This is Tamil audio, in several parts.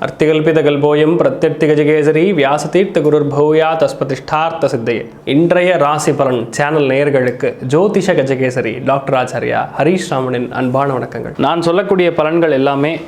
அர்த்திகல்பிதகல்போயம் பிரத்யர்த்திகஜகேசரி வியாசதீர்த்த குருர் பௌயா தஸ்பதிஷ்டார்த்த சித்தையே இன்றைய ராசி பலன் சேனல் நேயர்களுக்கு ஜோதிஷ கஜகேசரி டாக்டர் ஆச்சாரியா ஹரீஷ் ராமனின் அன்பான வணக்கங்கள். நான் சொல்லக்கூடிய பலன்கள் எல்லாமே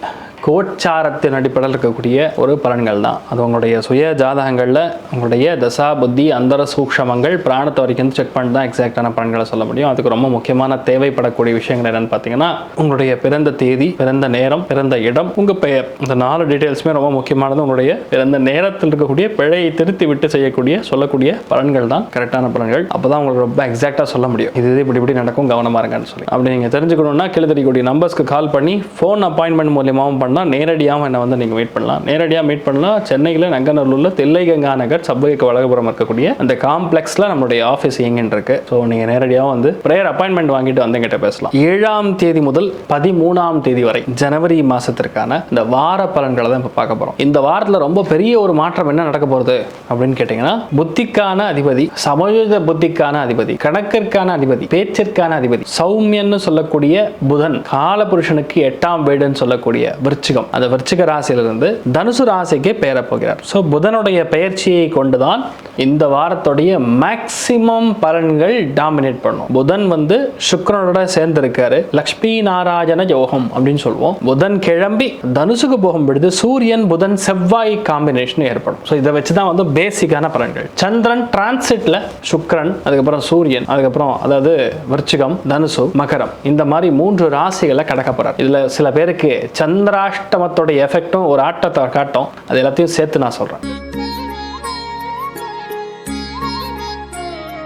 கோச்சாரத்தின் அடிப்படையில் இருக்கக்கூடிய ஒரு பலன்கள் தான். அது உங்களுடைய சுய ஜாதகங்களில் உங்களுடைய தசா புத்தி அந்தர சூக்ஷமங்கள் பிராணத்தை வரைக்கும் செக் பண்ணி தான் எக்ஸாக்டான பலன்களை சொல்ல முடியும். அதுக்கு ரொம்ப முக்கியமான தேவைப்படக்கூடிய விஷயங்கள் என்னென்னு பார்த்தீங்கன்னா உங்களுடைய பிறந்த தேதி பிறந்த நேரம் பிறந்த இடம் உங்கள் பெயர். இந்த நாலு டீட்டெயில்ஸுமே ரொம்ப முக்கியமானது உங்களுடைய பிறந்த நேரத்தில் இருக்கக்கூடிய பிழையை திருத்தி விட்டு செய்யக்கூடிய சொல்லக்கூடிய பலன்கள் தான். கரெக்டான பலன்கள். அப்போ தான் உங்களுக்கு ரொம்ப எக்ஸாக்டாக சொல்ல முடியும். இது இப்படி இப்படி நடக்கும் கவனமாக இருங்கன்னு சொல்லி. அப்படி நீங்கள் தெரிஞ்சுக்கணும்னா கீழே தெரியக்கூடிய நம்பர்ஸ்க்கு கால் பண்ணி ஃபோன் அப்பாயின்மெண்ட் மூலியமாகவும் பண்ணால் நேரடியாகவும் என்னை வந்து நீங்கள் மீட் பண்ணலாம். நேரடியாக மீட் பண்ணலாம். சென்னையில் நங்கநல்லூரில் தில்லை கங்கா நகர் சப்வேக்கு வழகபுரம் இருக்கக்கூடிய அந்த காம்ப்ளெக்ஸில் நம்மளுடைய ஆஃபீஸ் இயங்கின்னு இருக்கு. ஸோ நீங்கள் நேரடியாக வந்து ப்ரேயர் அப்பாயின்மெண்ட் வாங்கிட்டு வந்து பேசலாம். ஏழாம் தேதி முதல் பதிமூணாம் தேதி வரை ஜனவரி மாதத்திற்கான இந்த வார பலன்களை தான் இப்போ பார்க்க போகிறோம் இந்த வாரத்தில் ரொம்ப பெரிய ஒரு மாற்றம் என்ன நடக்க போகிறது அப்படின்னு கேட்டிங்கன்னா புத்திக்கான அதிபதி சமயோஜ புத்திக்கான அதிபதி கணக்கிற்கான அதிபதி பேச்சிற்கான அதிபதி சௌமியன்னு சொல்லக்கூடிய புதன் காலபுருஷனுக்கு எட்டாம் வீடுன்னு சொல்லக்கூடிய விருச்சிகம். அந்த விருச்சிக ராசியிலிருந்து தனுசு ராசிக்கு பெயர போகிறார் ஸோ புதனுடைய பெயர்ச்சியை கொண்டுதான் இந்த வாரத்துடைய மேக்சிமம் பலன்கள் டாமினேட் பண்ணும். புதன் வந்து சுக்கரனோட சேர்ந்து இருக்காரு லக்ஷ்மி நாராயண யோகம் அப்படின்னு சொல்லுவோம் புதன் கிளம்பி தனுசுக்கு போகும் பொழுது சூரியன் புதன் செவ்வாய் காம்பினேஷன் ஏற்படும். ஸோ இதை வச்சு தான் வந்து பேசிக்கான பலன்கள். சந்திரன் டிரான்சிட்ல சுக்கரன் அதுக்கப்புறம் சூரியன் அதுக்கப்புறம் அதாவது விருச்சிகம் தனுசு மகரம். இந்த மாதிரி மூன்று ராசிகளை கடக்க போறார். இதுல சில பேருக்கு சந்திராஷ்டமத்தோட எஃபெக்டும் ஒரு ஆட்டத்தை காட்டும். அது எல்லாத்தையும் சேர்த்து நான் சொல்றேன்.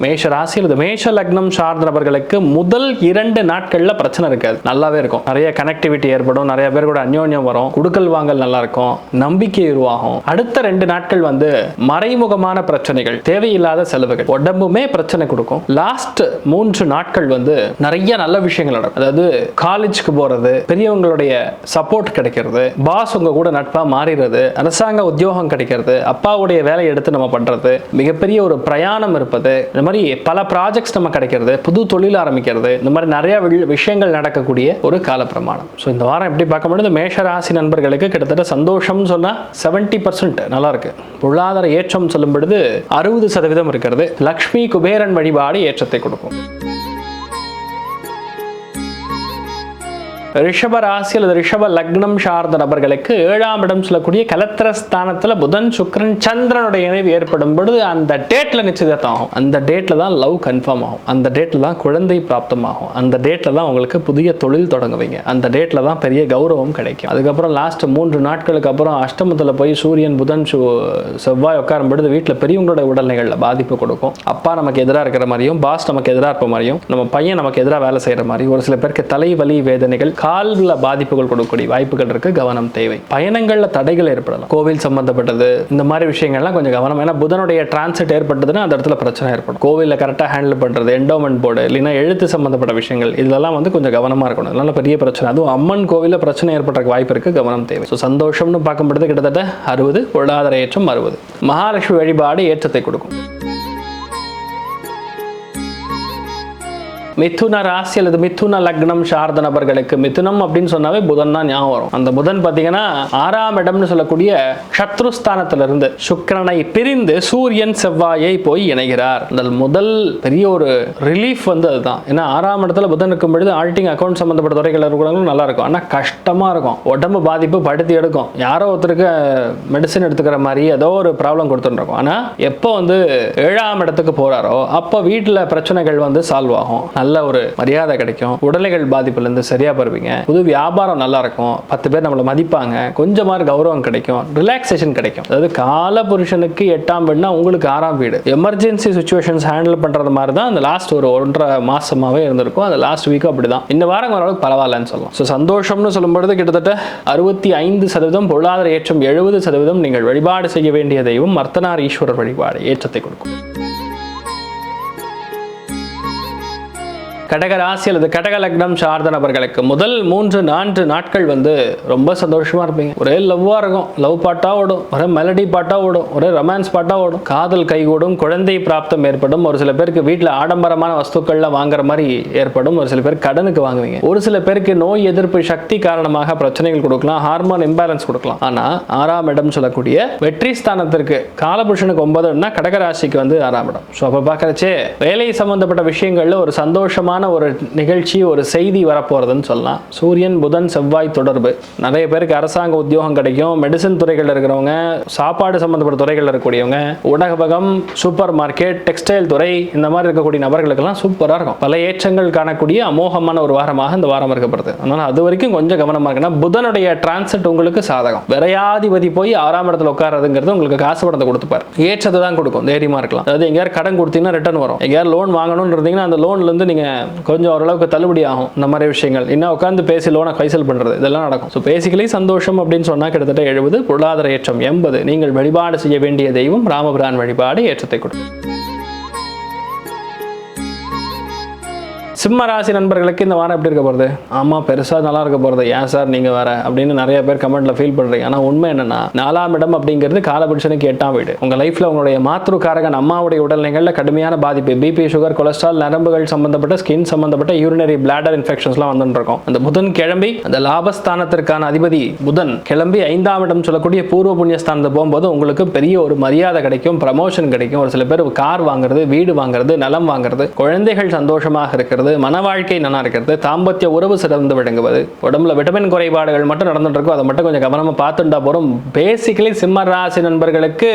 மேஷ ராசி அல்லது மேஷ லக்னம் சார்ந்த நபர்களுக்கு முதல் இரண்டு நாட்களில் பிரச்சனை இருக்காது நல்லாவே இருக்கும். நிறைய கனெக்டிவிட்டி ஏற்படும். நிறைய பேர் கூட அந்யோன்யம் வரும். குடுக்கல் வாங்கல் நல்லா இருக்கும் நம்பிக்கை உருவாகும். அடுத்த ரெண்டு நாட்கள் வந்து மறைமுகமான பிரச்சனைகள். தேவையில்லாத செலவுகள். உடம்புமே பிரச்சனை கொடுக்கும். லாஸ்ட் மூன்று நாட்கள் வந்து நிறைய நல்ல விஷயங்கள் நடக்கும். அதாவது காலேஜுக்கு போறது பெரியவங்களுடைய சப்போர்ட் கிடைக்கிறது பாஸ் உங்க கூட நட்பா மாறிடுறது அரசாங்க உத்தியோகம் கிடைக்கிறது அப்பாவுடைய வேலையை எடுத்து நம்ம பண்றது மிகப்பெரிய ஒரு பிரயாணம் இருப்பது இந்த மாதிரி பல ப்ராஜெக்ட்ஸ் நம்ம கிடைக்கிறது புது தொழில் ஆரம்பிக்கிறது இந்த மாதிரி நிறைய விஷயங்கள் நடக்கக்கூடிய ஒரு கால பிரமாணம் ஸோ இந்த வாரம் எப்படி பார்க்க முடியுது? மேஷ ராசி நண்பர்களுக்கு கிட்டத்தட்ட சந்தோஷம்னு சொன்னால் செவன்ட்டி பர்சன்ட் நல்லா இருக்கு பொருளாதார ஏற்றம் சொல்லும் பொழுது அறுபது சதவீதம் இருக்கிறது. லக்ஷ்மி குபேரன் வழிபாடு ஏற்றத்தை கொடுக்கும். ரிஷப ராசி அல்லது ரிஷப லக்னம் சார்ந்த நபர்களுக்கு ஏழாம் இடம் சொல்லக்கூடிய கலத்திர ஸ்தானத்தில் புதன் சுக்ரன் சந்திரனுடைய இணைவு ஏற்படும் பொழுது அந்த டேட்டில் நிச்சயதார்த்தம் ஆகும். அந்த டேட்டில் தான் லவ் கன்ஃபார்ம் ஆகும். அந்த டேட்டில் தான் குழந்தை பிராப்தமாகும். அந்த டேட்டில் தான் உங்களுக்கு புதிய தொழில் தொடங்குவீங்க. அந்த டேட்டில் தான் பெரிய கௌரவம் கிடைக்கும். அதுக்கப்புறம் லாஸ்ட் மூன்று நாட்களுக்கு அப்புறம் அஷ்டமத்தில் போய் சூரியன் புதன் சு- செவ்வாய் உட்காரும் பொழுது வீட்டில் பெரியவங்களோட உடல்நிலைகளில் பாதிப்பு கொடுக்கும். அப்பா நமக்கு எதிராக இருக்கிற மாதிரியும் பாஸ் நமக்கு எதிராக இருப்ப மாதிரியும் நம்ம பையன் நமக்கு எதிராக வேலை செய்கிற மாதிரி ஒரு சில பேருக்கு தலைவலி வேதனைகள் கால்ல பாதிப்புகள் கொடுக்கக்கூடிய வாய்ப்புகள் இருக்கு கவனம் தேவை. பயணங்கள்ல தடைகள் ஏற்படலாம். கோவில் சம்பந்தப்பட்டது இந்த மாதிரி விஷயங்கள்லாம் கொஞ்சம் கவனம். ஏன்னா புதனுடைய டிரான்சிட் ஏற்பட்டதுன்னா அந்த இடத்துல பிரச்சனை ஏற்படும். கோவில்ல கரெக்டாக ஹேண்டில் பண்றது எண்டோமெண்ட் போர்டு இல்லைன்னா எழுத்து சம்பந்தப்பட்ட விஷயங்கள் இதெல்லாம் வந்து கொஞ்சம் கவனமா இருக்கணும். இதனால பெரிய பிரச்சனை. அதுவும் அம்மன் கோவிலில் பிரச்சனை ஏற்படுறதுக்கு வாய்ப்பு இருக்கு கவனம் தேவை. ஸோ சந்தோஷம்னு பார்க்கும்பொழுது கிட்டத்தட்ட அறுபது பொருளாதார ஏற்றம் அறுபது. மகாலட்சுமி வழிபாடு ஏற்றத்தை கொடுக்கும். மிதுன ராசி அல்லது மிதுன லக்னம் சார்ந்த நபர்களுக்கு மிதுனம் அப்படின்னு சொன்னாவே புதன் தான் ஞாபகம் வரும். அந்த புதன் பார்த்தீங்கன்னா ஆறாம் இடம்னு சொல்லக்கூடிய சத்ருஸ்தானத்திலிருந்து சுக்கரனை பிரிந்து சூரியன் செவ்வாயை போய் இணைகிறார். அந்த முதல் பெரிய ஒரு ரிலீஃப் வந்து அதுதான். ஏன்னா ஆறாம் இடத்துல புதன் இருக்கும் பொழுது ஆல்டிங் அக்கௌண்ட் சம்பந்தப்பட்ட துறைகள் இருக்கிறவங்களும் நல்லா இருக்கும். ஆனால் கஷ்டமா இருக்கும். உடம்பு பாதிப்பு படுத்தி எடுக்கும். யாரோ ஒருத்தருக்கு மெடிசன் எடுத்துக்கிற மாதிரி ஏதோ ஒரு ப்ராப்ளம் கொடுத்துட்டு ஆனால் எப்போ வந்து ஏழாம் இடத்துக்கு போறாரோ அப்போ வீட்டில் பிரச்சனைகள் வந்து சால்வ் ஆகும். நல்ல ஒரு மரியாதை கிடைக்கும். உடல்நிலைகள் பாதிப்புலேருந்து சரியா பருவீங்க புது வியாபாரம் நல்லா இருக்கும் பத்து பேர் நம்மளை மதிப்பாங்க. கொஞ்சமாறு கௌரவம் கிடைக்கும். ரிலாக்ஸேஷன் கிடைக்கும். அதாவது கால புருஷனுக்கு எட்டாம் வீடுனா உங்களுக்கு ஆறாம் வீடு. எமர்ஜென்சி சுச்சுவேஷன்ஸ் ஹேண்டில் பண்றது மாதிரி தான் அந்த லாஸ்ட் ஒரு ஒன்றரை மாசமாவே இருந்திருக்கும். அந்த லாஸ்ட் வீக்கும் அப்படிதான். இந்த வாரம் ஓரளவுக்கு பரவாயில்லன்னு சொல்லலாம். ஸோ சந்தோஷம்னு சொல்லும்பொழுது கிட்டத்தட்ட அறுபத்தி ஐந்து சதவீதம் பொருளாதார ஏற்றம் எழுபது சதவீதம் நீங்கள் வழிபாடு செய்ய வேண்டிய தெய்வம் மர்த்தனார் ஈஸ்வரர் வழிபாடு ஏற்றத்தை கொடுக்கும். கடகராசி அல்லது கடகலக்னம் சார்ந்த நபர்களுக்கு முதல் மூன்று நான்கு நாட்கள் வந்து ரொம்ப சந்தோஷமா இருப்பீங்க. ஒரே லவ்வா இருக்கும். லவ் பாட்டா ஓடும். ஒரே மெலடி பாட்டா ஓடும். ஒரே ரொமான்ஸ் பாட்டா ஓடும். காதல் கைகூடும். குழந்தை பிராப்தம் ஏற்படும். ஒரு சில பேருக்கு வீட்டில் ஆடம்பரமான வஸ்துக்கள்ல வாங்குற மாதிரி ஏற்படும். ஒரு சில பேர் கடனுக்கு வாங்குவீங்க. ஒரு சில பேருக்கு நோய் எதிர்ப்பு சக்தி காரணமாக பிரச்சனைகள் கொடுக்கலாம். ஹார்மோன் இம்பேலன்ஸ் கொடுக்கலாம். ஆனா ஆறாம் இடம் சொல்லக்கூடிய வெற்றி ஸ்தானத்திற்கு காலபுருஷனுக்கு ஒன்பதுன்னா கடகராசிக்கு வந்து ஆறாம் இடம். ஸோ அப்போ பார்க்குறச்சே வேலை சம்பந்தப்பட்ட விஷயங்கள்ல ஒரு சந்தோஷமான ஒரு நிகழ்ச்சி ஒரு செய்தி வரப்போகிறதுன்னு சொல்லலாம். சூரியன் புதன் செவ்வாய் தொடர்பு. நிறைய பேருக்கு அரசாங்க உத்தியோகம் கிடைக்கும். மெடிசன் துறைகளில் இருக்கிறவங்க சாப்பாடு சம்மந்தப்பட்ட துறைகளில் இருக்கக்கூடியவங்க உணவகம் சூப்பர் மார்க்கெட் டெக்ஸ்டைல் துறை இந்த மாதிரி இருக்கக்கூடிய நபர்களுக்கெல்லாம் சூப்பராக இருக்கும். பல ஏற்றங்கள் காணக்கூடிய அமோகமான ஒரு வாரமாக இந்த வாரம் இருக்கப்படுது அதனால் அது வரைக்கும் கொஞ்சம் கவனமாக இருக்குன்னா புதனுடைய டிரான்சிட் உங்களுக்கு சாதகம். விரையாதிபதி போய் ஆறாம் இடத்துல உட்காரதுங்கிறது உங்களுக்கு காசு படத்தை கொடுத்துப்பார். ஏற்றத்தை தான் கொடுக்கும். தைரியமாக இருக்கலாம். அதாவது எங்கேயாவது கடன் கொடுத்தீங்கன்னா ரிட்டர்ன் வரும். எங்கேயாவது லோன் வாங்கணும்னு இருந்தீங்கன்னா அந்த லோன்லேருந்து நீங்கள் கொஞ்சம் ஓரளவுக்கு தள்ளுபடி ஆகும் இந்த மாதிரி விஷயங்கள். இன்னும் உட்காந்து பேசி லோனை கைசல் பண்றது இதெல்லாம் நடக்கும். ஸோ பேசிக்கலி சந்தோஷம் அப்படின்னு சொன்னா கிட்டத்தட்ட எழுபது பொருளாதார ஏற்றம் எண்பது. நீங்கள் வழிபாடு செய்ய வேண்டிய தெய்வம் ராமபிரான் வழிபாடு ஏற்றத்தை கொடுக்கும். சிம்ம ராசி நண்பர்களுக்கு இந்த வாரம் எப்படி இருக்க போகிறது ஆமாம் பெருசாக நல்லா இருக்க போகிறது ஏன் சார் நீங்கள் வேற? அப்படின்னு நிறைய பேர் கமெண்ட்டில் ஃபீல் பண்ணுறீங்க ஆனால் உண்மை என்னன்னா நாலாம் இடம் அப்படிங்கிறது காலபுருஷனுக்கு எட்டாம் வீடு. உங்கள் லைஃப்பில் உங்களுடைய மாத்ருக்காரகன் அம்மாவுடைய உடல்நிலைகளில் கடுமையான பாதிப்பு. பிபி சுகர் கொலஸ்ட்ரால் நரம்புகள் சம்பந்தப்பட்ட ஸ்கின் சம்பந்தப்பட்ட யூரினரி பிளாடர் இன்ஃபெக்ஷன்ஸ்லாம் வந்துட்டு அந்த புதன் கிளம்பி அந்த லாபஸ்தானத்திற்கான அதிபதி புதன் கிளம்பி ஐந்தாம் இடம் சொல்லக்கூடிய பூர்வ புண்ணியஸ்தானத்தை போகும்போது உங்களுக்கு பெரிய ஒரு மரியாதை கிடைக்கும் ப்ரமோஷன் கிடைக்கும். ஒரு சில பேர் கார் வாங்குறது வீடு வாங்குறது நிலம் வாங்குறது குழந்தைகள் சந்தோஷமாக இருக்கிறது மன வாழ்க்கை நல்லா இருக்கிறது. தாம்பத்திய உறவு சிறந்து விளங்குவது. உடம்புல விட்டமின் குறைபாடுகள் மட்டும் நடந்துட்டு இருக்கும். அதை மட்டும் கொஞ்சம் கவனமா பார்த்துட்டா போகிறோம் பேசிக்கலி சிம்ம ராசி நண்பர்களுக்கு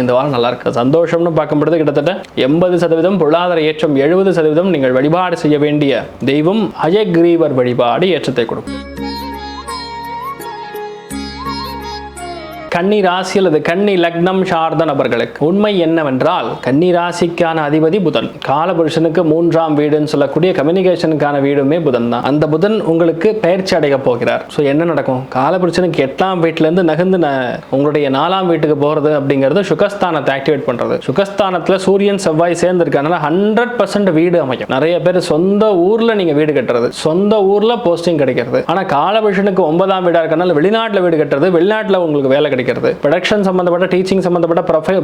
இந்த வாரம் நல்லா இருக்கு. சந்தோஷம்னு பார்க்கும்பொழுது கிட்டத்தட்ட எண்பது சதவீதம் பொருளாதார ஏற்றம் எழுபது சதவீதம் நீங்கள் வழிபாடு செய்ய வேண்டிய தெய்வம் அயக்ரீவர் வழிபாடு ஏற்றத்தை கொடுக்கும். கன்னி ராசி அல்லது கன்னி லக்னம் சார்ந்த நபர்களுக்கு. உண்மை என்னவென்றால் கன்னி ராசிக்கான அதிபதி புதன். காலபுருஷனுக்கு மூன்றாம் வீடுன்னு சொல்லக்கூடிய கம்யூனிகேஷனுக்கான வீடுமே புதன் தான். அந்த புதன் உங்களுக்கு பயிற்சி அடைய போகிறார். ஸோ என்ன நடக்கும்? காலபுருஷனுக்கு எட்டாம் வீட்டிலேருந்து நகர்ந்து ந- உங்களுடைய நாலாம் வீட்டுக்கு போகிறது அப்படிங்கிறது சுகஸ்தானத்தை ஆக்டிவேட் பண்ணுறது சுகஸ்தானத்தில் சூரியன் செவ்வாய் சேர்ந்துருக்கனால ஹண்ட்ரட் பர்சன்ட் வீடு அமையும். நிறைய பேர் சொந்த ஊரில் நீங்கள் வீடு கட்டுறது சொந்த ஊரில் போஸ்டிங் கிடைக்கிறது. ஆனால் காலபுருஷனுக்கு ஒன்பதாம் வீடாக இருக்கனால வெளிநாட்டில் வீடு கட்டுறது வெளிநாட்டில் உங்களுக்கு வேலை கிடைக்கும். கிடைக்கிறது ப்ரொடக்ஷன் சம்மந்தப்பட்ட டீச்சிங் சம்பந்தப்பட்ட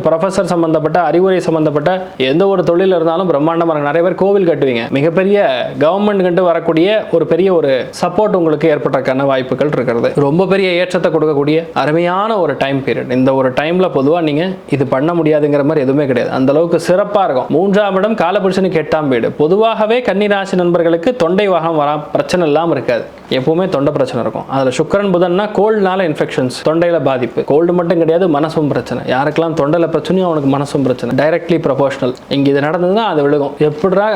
ப்ரொஃபஸர் சம்மந்தப்பட்ட அறிவுரை சம்மந்தப்பட்ட எந்த ஒரு தொழில் இருந்தாலும் பிரம்மாண்டமாக இருக்கும் நிறைய பேர் கோவில் கட்டுவீங்க. மிகப்பெரிய கவர்மெண்ட் கண்டு வரக்கூடிய ஒரு பெரிய ஒரு சப்போர்ட் உங்களுக்கு ஏற்பட்டதுக்கான வாய்ப்புகள் இருக்கிறது. ரொம்ப பெரிய ஏற்றத்தை கொடுக்கக்கூடிய அருமையான ஒரு டைம் பீரியட் இந்த ஒரு டைம்ல பொதுவாக நீங்க இது பண்ண முடியாதுங்கிற மாதிரி எதுவுமே கிடையாது. அந்த அளவுக்கு சிறப்பாக இருக்கும். மூன்றாம் இடம் காலபுருஷனுக்கு எட்டாம் வீடு. பொதுவாகவே கன்னிராசி நண்பர்களுக்கு தொண்டை வாகம் வரா பிரச்சனை இல்லாமல் இருக்காது. எப்பவுமே தொண்டை பிரச்சனை இருக்கும். அதில் சுக்கரன் புதன்னா கோல்டுனால இன்ஃபெக்ஷன்ஸ் தொண்டையில் பாதிப்பு. கோல்டு மட்டும் கிடையாது மனசும் பிரச்சனை. யாருக்கெல்லாம் தொண்டல பிரச்சனையும் அவனுக்கு மனசும் பிரச்சனை. டைரக்ட்லி ப்ரொபோஷனல் இங்கே இது நடந்ததுன்னா அது விழுகும். எப்படா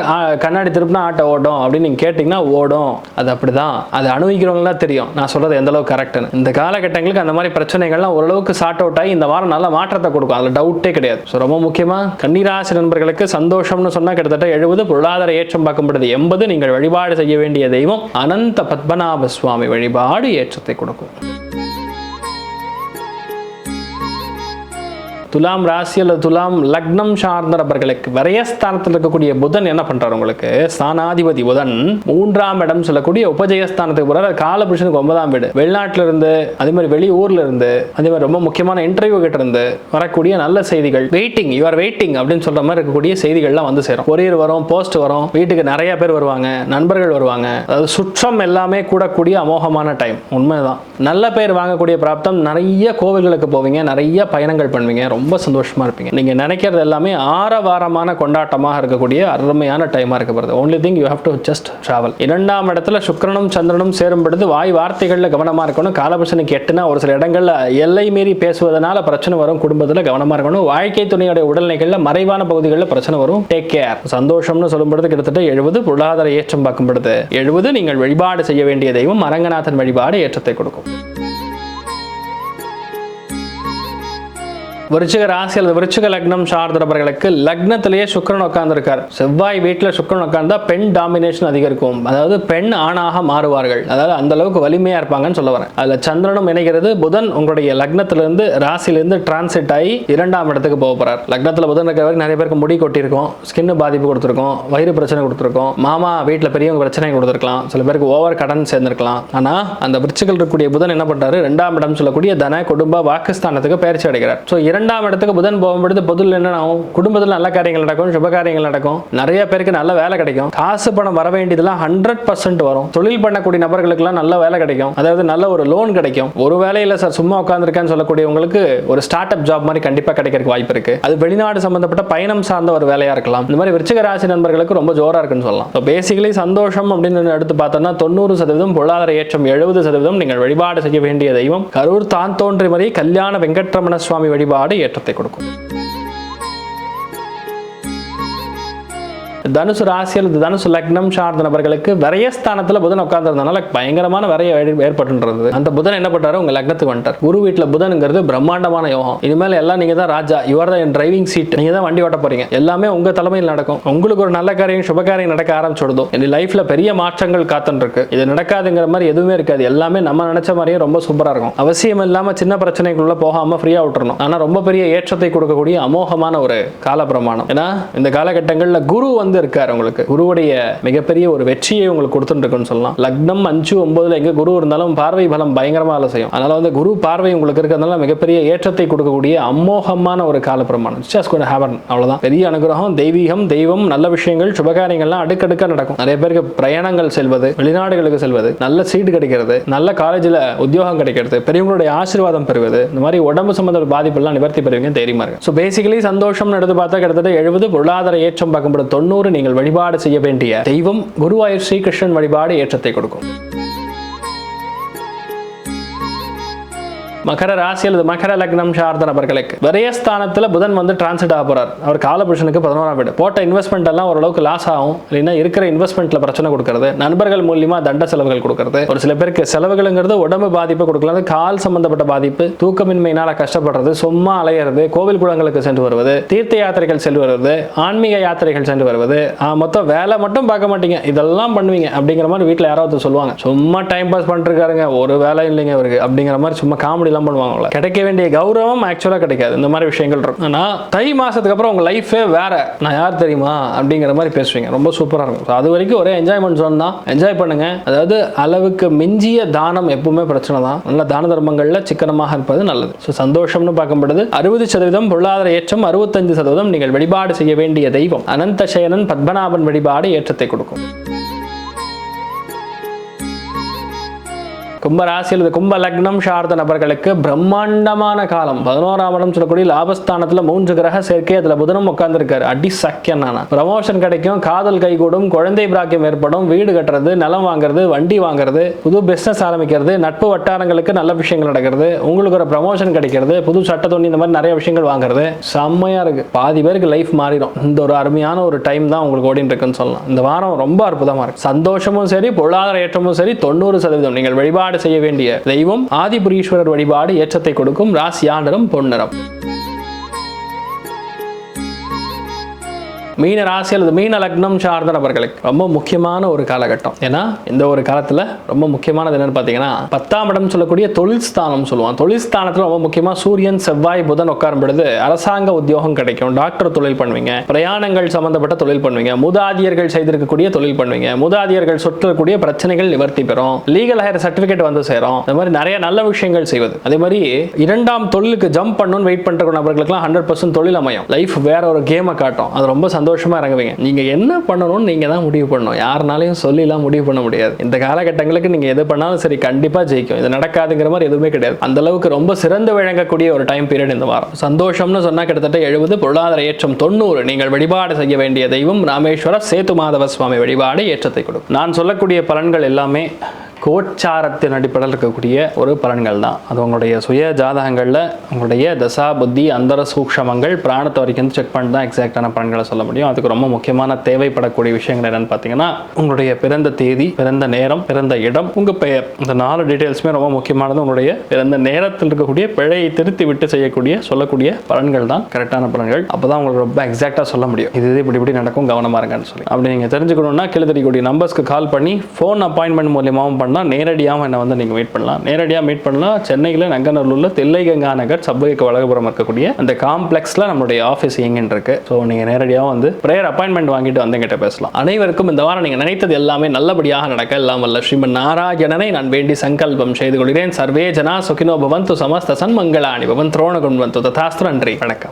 கண்ணாடி திருப்பினா ஆட்டை ஓடும் அப்படின்னு நீங்கள் கேட்டிங்கன்னா ஓடும். அது அப்படிதான். அது அனுபவிக்கிறவங்களாம் தெரியும். நான் சொல்றது எந்த அளவுக்கு கரெக்ட்னு இந்த காலகட்டங்களுக்கு அந்த மாதிரி பிரச்சனைகள்லாம் ஓரளவுக்கு சார்ட் அவுட் ஆகி இந்த வாரம் நல்ல மாற்றத்தை கொடுக்கும். அதில் டவுட்டே கிடையாது. ஸோ ரொம்ப முக்கியமாக கன்னிராசி நண்பர்களுக்கு சந்தோஷம்னு சொன்னால் கிட்டத்தட்ட எழுபது பொருளாதார ஏற்றம் பார்க்கப்படுது எண்பது நீங்கள் வழிபாடு செய்ய வேண்டிய தெய்வம் அனந்த பத்மநாப சுவாமி வழிபாடு ஏற்றத்தை கொடுக்கும். துலாம் ராசி அல்லது துலாம் லக்னம் சார்ந்த நபர்களுக்கு விரயஸ்தானத்தில் இருக்கக்கூடிய புதன் என்ன பண்றாரு உங்களுக்கு? ஸ்தானாதிபதி புதன். மூன்றாம் இடம் சொல்லக்கூடிய உபஜயஸ்தானத்துக்கு போறாரு. காலபுருஷனுக்கு ஒன்பதாம் வீடு. வெளிநாட்டுல இருந்து அதே மாதிரி வெளி ஊர்ல இருந்து அதே மாதிரி ரொம்ப முக்கியமான இன்டர்வியூ கிட்ட இருந்து வரக்கூடிய நல்ல செய்திகள். வெயிட்டிங் யூஆர் வெயிட்டிங் அப்படின்னு சொல்ற மாதிரி இருக்கக்கூடிய செய்திகள்லாம் வந்து சேரும். கொரியர் வரும் போஸ்ட் வரும். வீட்டுக்கு நிறைய பேர் வருவாங்க நண்பர்கள் வருவாங்க. அதாவது சுற்றம் எல்லாமே கூடக்கூடிய அமோகமான டைம் உண்மைதான். நல்ல பேர் வாங்கக்கூடிய பிராப்தம். நிறைய கோவில்களுக்கு போவீங்க நிறைய பயணங்கள் பண்ணுவீங்க. ரொம்ப ரொம்ப சந்தோஷமாக இருப்பீங்க. நீங்கள் நினைக்கிறது எல்லாமே ஆரவாரமான கொண்டாட்டமாக இருக்கக்கூடிய அருமையான டைமாக இருக்க போகிறது only thing you have to just travel இரண்டாம் இடத்துல சுக்கிரனும் சந்திரனும் சேரும் பொழுது வாய் வார்த்தைகளில் கவனமாக இருக்கணும். காலபுருஷனுக்கு எட்டுனா ஒரு சில இடங்களில் எல்லை மீறி பேசுவதனால பிரச்சனை வரும். குடும்பத்தில் கவனமாக இருக்கணும். வாழ்க்கை துணையுடைய உடல்நிலைகளில் மறைவான பகுதிகளில் பிரச்சனை வரும். டேக் கேர் சந்தோஷம்னு சொல்லும் பொழுது கிட்டத்தட்ட எழுபது பொருளாதார ஏற்றம் பார்க்கும் பொழுது எழுபது நீங்கள் வழிபாடு செய்ய வேண்டிய தெய்வம் அரங்கநாதன் வழிபாடு ஏற்றத்தை கொடுக்கும். விருச்சிக ராசி அல்லது விருச்சிக லக்னம் சார்ந்தவர்களுக்கு லக்னத்திலேயே சுக்கிரன் உட்கார்ந்துருக்கார். செவ்வாய் வீட்டில் சுக்கிரன் உட்கார்ந்தா பெண் டாமினேஷன் அதிகரிக்கும். அதாவது பெண் ஆணாக மாறுவார்கள். அதாவது அந்த அளவுக்கு வலிமையா இருப்பாங்கன்னு சொல்ல வரேன். அதுல சந்திரனும் இணைகிறது. புதன் உங்களுடைய லக்னத்திலிருந்து ராசியிலிருந்து டிரான்சிட் ஆகி இரண்டாம் இடத்துக்கு போக போறார். லக்னத்தில் புதன் இருக்கிற வரைக்கும் நிறைய பேருக்கு முடி கொட்டியிருக்கும். ஸ்கின் பாதிப்பு கொடுத்துருக்கோம். வயிறு பிரச்சனை கொடுத்துருக்கோம். மாமா வீட்டில் பெரியவங்க பிரச்சனை கொடுத்துருக்கலாம். சில பேருக்கு ஓவர் கடன் சேர்ந்திருக்கலாம். ஆனா அந்த விருச்சிகள் இருக்கக்கூடிய புதன் என்ன பண்றாரு? ரெண்டாம் இடம் சொல்லக்கூடிய தன குடும்ப வாக்குஸ்தானத்துக்கு பயிற்சி அடைகிறார். ஸோ இரண்டாம் இடத்துக்கு புதன் போகும்பொழுது பொதுவில் என்ன ஆகும் குடும்பத்தில் நல்ல காரியங்கள் நடக்கும் சுப காரியங்கள் நடக்கும். நிறைய பேருக்கு நல்ல வேலை கிடைக்கும். காசு பணம் வர வேண்டியதெல்லாம் ஹண்ட்ரட் பர்சன்ட் வரும். தொழில் பண்ணக்கூடிய நபர்களுக்கெல்லாம் நல்ல வேலை கிடைக்கும். அதாவது நல்ல ஒரு லோன் கிடைக்கும். ஒரு வேலையில் சார் சும்மா உட்காந்துருக்கேன்னு சொல்லக்கூடியவங்களுக்கு ஒரு ஸ்டார்ட் அப் ஜாப் மாதிரி கண்டிப்பாக கிடைக்கிறதுக்கு வாய்ப்பு இருக்கு. அது வெளிநாடு சம்பந்தப்பட்ட பயணம் சார்ந்த ஒரு வேலையா இருக்கலாம். இந்த மாதிரி விருச்சிக ராசி நண்பர்களுக்கு ரொம்ப ஜோரா இருக்குன்னு சொல்லலாம். ஸோ பேசிக்கலி சந்தோஷம் அப்படின்னு எடுத்து பார்த்தோம்னா தொண்ணூறு சதவீதம் பொருளாதார ஏற்றம் எழுபது சதவீதம் நீங்கள் வழிபாடு செய்ய வேண்டிய தெய்வம். கரூர் தான் தோன்றி மாதிரி கல்யாண வெங்கட்ரமண சுவாமி வழிபாடு ஏற்றத்தை கொடுக்கும் தனுசு ராசியில் தனுசு லக்னம் சார்ந்த நபர்களுக்கு விரயஸ்தானத்தில் புதன் உட்கார்ந்துருந்தனால பயங்கரமான விரைய ஏற்பட்டுன்றது அந்த புதன் என்ன பண்றாரு? உங்க லக்னத்துக்கு வந்துட்டார். குரு வீட்டில் புதனுங்கிறது பிரம்மாண்டமான யோகம். இனிமேல் எல்லாம் நீங்க தான் ராஜா. யுவர் தான் என் டிரைவிங் சீட் நீங்க தான் வண்டி ஓட்ட போறீங்க. எல்லாமே உங்க தலைமையில் நடக்கும். உங்களுக்கு ஒரு நல்ல காரியம் சுபகாரியம் நடக்க ஆரம்பிச்சுடுதோ. என் லைஃப்ல பெரிய மாற்றங்கள் காத்துன்னு இருக்கு இது நடக்காதுங்கிற மாதிரி எதுவுமே இருக்காது. எல்லாமே நம்ம நினைச்ச மாதிரியே ரொம்ப சூப்பராக இருக்கும். அவசியம் இல்லாம சின்ன பிரச்சனைக்குள்ள போகாம ஃப்ரீயா விட்டுறணும். ஆனா ரொம்ப பெரிய ஏற்றத்தை கொடுக்கக்கூடிய அமோகமான ஒரு கால பிரமாணம் ஏன்னா இந்த காலகட்டங்களில் குரு வந்து இருக்காரு உங்களுக்கு? குருவுடைய மிகப்பெரிய ஒரு வெற்றியை உங்களுக்கு கொடுத்துருக்குன்னு இருக்குன்னு சொல்லலாம். லக்னம் அஞ்சு ஒன்பதுல எங்க குரு இருந்தாலும் பார்வை பலம் பயங்கரமா வேலை செய்யும் அதனால வந்து குரு பார்வை உங்களுக்கு இருக்கிறதுனால மிகப்பெரிய ஏற்றத்தை கொடுக்கக்கூடிய அமோகமான ஒரு கால பிரமாணம் ஜஸ்ட் கொண்டு ஹேவன் அவ்வளவுதான். பெரிய அனுகிரகம் தெய்வீகம் தெய்வம் நல்ல விஷயங்கள் சுபகாரியங்கள்லாம் அடுக்கடுக்க நடக்கும். நிறைய பேருக்கு பிரயாணங்கள் செல்வது வெளிநாடுகளுக்கு செல்வது நல்ல சீட்டு கிடைக்கிறது நல்ல காலேஜில் உத்தியோகம் கிடைக்கிறது பெரியவங்களுடைய ஆசீர்வாதம் பெறுவது இந்த மாதிரி உடம்பு சம்பந்த பாதிப்பெல்லாம் நிவர்த்தி பெறுவீங்க தைரியமா இருக்கு ஸோ பேசிக்கலி சந்தோஷம் எடுத்து பார்த்தா கிட்டத்தட்ட எழுபது பொருளாதார ஏற்றம் பார்க்கும்போது தொண்ணூறு நீங்கள் வழிபாடு செய்ய வேண்டிய தெய்வம் குருவாயூர் ஸ்ரீகிருஷ்ணன் வழிபாடு ஏற்றத்தை கொடுக்கும். மகர ராசி அல்லது மகர லக்னம் சார்ந்த நபர்களுக்கு விரயஸ்தானத்தில் புதன் வந்து டிரான்சிட் ஆக போறார். அவர் காலபுருஷனுக்கு பதினோராம் வீடு. போட்ட இன்வெஸ்ட்மெண்ட் எல்லாம் ஓரளவுக்கு லாஸ் ஆகும். இல்லைன்னா இருக்கிற இன்வெஸ்ட்மெண்ட்ல பிரச்சனை கொடுக்கறது. நண்பர்கள் மூலியமா தண்ட செலவுகள் கொடுக்கறது. ஒரு சில பேருக்கு செலவுகளுங்கிறது உடம்பு பாதிப்பு கொடுக்கலாம் கால் சம்பந்தப்பட்ட பாதிப்பு தூக்கமின்மையினால கஷ்டப்படுறது சும்மா அலையிறது கோவில் குளங்களுக்கு சென்று வருவது தீர்த்த யாத்திரைகள் சென்று வருவது ஆன்மீக யாத்திரைகள் சென்று வருவது. ஆ, மொத்தம் வேலை மட்டும் பார்க்க மாட்டீங்க. இதெல்லாம் பண்ணுவீங்க அப்படிங்கிற மாதிரி வீட்டில் யாராவது சொல்லுவாங்க. சும்மா டைம் பாஸ் பண்ணிருக்காருங்க ஒரு வேலை இல்லைங்க அவருக்கு அப்படிங்கிற மாதிரி சும்மா காமெடி எல்லாம் பண்ணுவாங்கல்ல. கிடைக்க வேண்டிய கௌரவம் ஆக்சுவலாக கிடைக்காது. இந்த மாதிரி விஷயங்கள் இருக்கும். ஆனால் தை மாதத்துக்கு அப்புறம் உங்கள் லைஃபே வேற. நான் யார் தெரியுமா? அப்படிங்கிற மாதிரி பேசுவீங்க. ரொம்ப சூப்பராக இருக்கும். ஸோ அது வரைக்கும் ஒரே என்ஜாய்மெண்ட் ஜோன் தான். என்ஜாய் பண்ணுங்க. அதாவது அளவுக்கு மிஞ்சிய தானம் எப்பவுமே பிரச்சனை தான். நல்ல தான தர்மங்களில் சிக்கனமாக இருப்பது நல்லது. ஸோ சந்தோஷம்னு பார்க்கப்படுது. அறுபது சதவீதம் பொருளாதார ஏற்றம் அறுபத்தஞ்சு சதவீதம் நீங்கள் வழிபாடு செய்ய வேண்டிய தெய்வம். அனந்த சயனன் பத்மநாபன் வழிபாடு ஏற்றத்தை கொடுக்கும். கும்ப ராசியில் கும்ப லக்னம் சார்ந்த நபர்களுக்கு பிரம்மாண்டமான காலம். பதினோராம் இடம் சொல்லக்கூடிய லாபஸ்தானத்தில் மூன்று கிரக சேர்க்கை அதில் புதனும் உட்கார்ந்துருக்காரு. அடி சக்கியம் ப்ரமோஷன் கிடைக்கும் காதல் கைகூடும் குழந்தை பிராக்கியம் ஏற்படும் வீடு கட்டுறது நிலம் வாங்குறது வண்டி வாங்குறது புது பிஸ்னஸ் ஆரம்பிக்கிறது நட்பு வட்டாரங்களுக்கு நல்ல விஷயங்கள் நடக்கிறது உங்களுக்கு ஒரு ப்ரமோஷன் கிடைக்கிறது புது சட்ட துணி இந்த மாதிரி நிறைய விஷயங்கள் வாங்குறது செம்மையா இருக்கு. பாதி பேருக்கு லைஃப் மாறிடும். இந்த ஒரு அருமையான ஒரு டைம் தான் உங்களுக்கு ஓடிட்டு இருக்குன்னு சொல்லலாம். இந்த வாரம் ரொம்ப அற்புதமாக இருக்கு. சந்தோஷமும் சரி பொருளாதார ஏற்றமும் சரி தொண்ணூறு சதவீதம். நீங்கள் வழிபாடு செய்ய வேண்டிய தெய்வம் ஆதிபுரீஸ்வரர் வழிபாடு ஏற்றத்தை கொடுக்கும் ராசியானரும் பொன்னரம். மீன ராசி அல்லது மீன லக்னம் சார்ந்த நபர்களுக்கு ரொம்ப முக்கியமான ஒரு காலகட்டம். ஏன்னா இந்த ஒரு காலத்துல ரொம்ப முக்கியமானது என்னன்னு பார்த்தீங்கன்னா பத்தாம் இடம் சொல்லக்கூடிய தொழில் ஸ்தானம் சொல்லுவான் தொழில் ஸ்தானத்துல ரொம்ப முக்கியமா சூரியன் செவ்வாய் புதன் உட்காரும் பொழுது அரசாங்க உத்தியோகம் கிடைக்கும். டாக்டர் தொழில் பண்ணுவீங்க. பிரயாணங்கள் சம்பந்தப்பட்ட தொழில் பண்ணுவீங்க. மூதாதியர்கள் செய்திருக்கக்கூடிய தொழில் பண்ணுவீங்க. மூதாதியர்கள் சொற்றக்கூடிய பிரச்சனைகள் நிவர்த்தி பெறும். லீகல் ஹையர் சர்டிபிகேட் வந்து சேரும். இந்த மாதிரி நிறைய நல்ல விஷயங்கள் செய்வது. அதே மாதிரி இரண்டாம் தொழிலுக்கு ஜம்ப் பண்ணணும்னு வெயிட் பண்ற நபர்களுக்குலாம் ஹண்ட்ரட் பர்சன்ட் தொழில் அமையும். லைஃப் வேற ஒரு கேமை காட்டும். அது ரொம்ப சந்தோஷம் சந்தோஷமாக இறங்குவீங்க. நீங்கள் என்ன பண்ணணும்னு நீங்கள் தான் முடிவு பண்ணணும். யாருனாலையும் சொல்லிலாம் முடிவு பண்ண முடியாது. இந்த காலகட்டங்களுக்கு நீங்கள் எது பண்ணாலும் சரி கண்டிப்பாக ஜெயிக்கும். இது நடக்காதுங்கிற மாதிரி எதுவுமே கிடையாது. அந்த அளவுக்கு ரொம்ப சிறந்து விளங்கக்கூடிய ஒரு டைம் பீரியட் இந்த வாரம். சந்தோஷம்னு சொன்னால் கிட்டத்தட்ட எழுபது பொருளாதார ஏற்றம் தொண்ணூறு. நீங்கள் வழிபாடு செய்ய வேண்டிய தெய்வம் ராமேஸ்வர சேத்து மாதவ சுவாமி வழிபாடு ஏற்றத்தை கொடுக்கும். நான் சொல்லக்கூடிய பலன்கள் எல்லாமே கோச்சாரத்தின் அடிப்படையில் இருக்கக்கூடிய ஒரு பலன்கள் தான். அது உங்களுடைய சுய ஜாதகங்களில் உங்களுடைய தசா புத்தி அந்தர சூக்ஷமங்கள் பிராணத்தை வரைக்கும் செக் பண்ணி தான் எக்ஸாக்டான பலன்களை சொல்ல முடியும். அதுக்கு ரொம்ப முக்கியமான தேவைப்படக்கூடிய விஷயங்கள் என்னென்னு பார்த்தீங்கன்னா உங்களுடைய பிறந்த தேதி பிறந்த நேரம் பிறந்த இடம் உங்கள் பெயர். இந்த நாலு டீட்டெயில்ஸுமே ரொம்ப முக்கியமானது உங்களுடைய பிறந்த நேரத்தில் இருக்கக்கூடிய பிழையை திருத்தி விட்டு செய்யக்கூடிய சொல்லக்கூடிய பலன்கள் தான். கரெக்டான பலன்கள். அப்போ தான் உங்களுக்கு ரொம்ப எக்ஸாக்டாக சொல்ல முடியும். இது இப்படி இப்படி நடக்கும் கவனமாக இருங்கன்னு சொல்லி. அப்படி நீங்கள் தெரிஞ்சுக்கணும்னா கீழே தெரியக்கூடிய நம்பர்ஸ்க்கு கால் பண்ணி ஃபோன் அப்பாயின்மெண்ட் மூலியமாகவும் பண்ண பண்ணலாம். நேரடியாகவும் என்னை வந்து நீங்கள் மீட் பண்ணலாம். நேரடியாக மீட் பண்ணலாம். சென்னையில் நங்கநல்லூரில் தில்லைகங்கா நகர் சப்வேக்கு வழகபுரம் இருக்கக்கூடிய அந்த காம்ப்ளெக்ஸில் நம்மளுடைய ஆஃபீஸ் இயங்கின்னு இருக்கு. ஸோ நீங்கள் நேரடியாக வந்து ப்ரேயர் அப்பாயின்மெண்ட் வாங்கிட்டு வந்து என்கிட்ட பேசலாம். அனைவருக்கும் இந்த வாரம் நீங்கள் நினைத்தது எல்லாமே நல்லபடியாக நடக்க. எல்லாம் வல்ல. ஸ்ரீமன் நாராயணனை நான் வேண்டி சங்கல்பம் செய்து கொள்கிறேன். சர்வே ஜனா சுகினோ பவந்து சமஸ்த சன்மங்களாணி பவன் துரோண வந்து ததாஸ்து நன்றி. வணக்கம்.